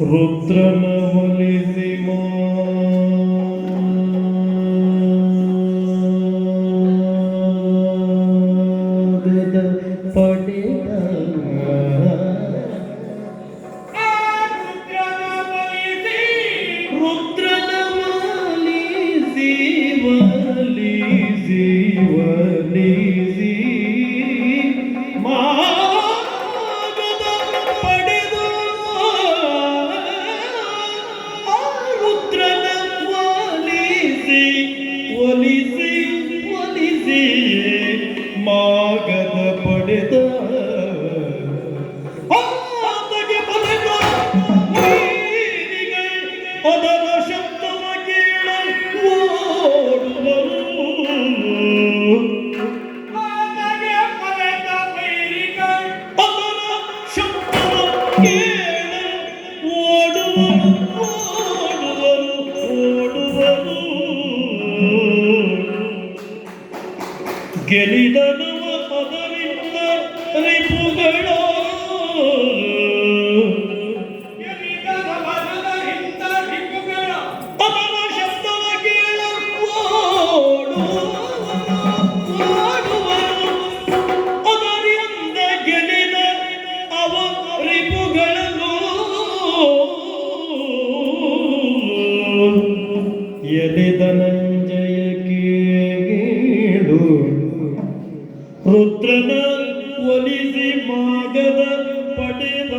ರುದ್ರನ ಒಲಿಸಿ ಪಡೆದ ರುದ್ರನ ಒಲಿಸಿ ಒಲಿಸಿ ಮಾಗದ ಪಡೆದ. ಅದರ ಶಬ್ದವ ಕೇಳ ಓಡುವರು. ಅದರ ಶಬ್ದವ ಕೇಳ ಗೆಲಿದನವ ಅದರಿಂದ ರಿಪುಗಳ. ಅದರ ರುದ್ರನ ಒಲಿಸಿ ಮಾಗದ ಪಡೆದ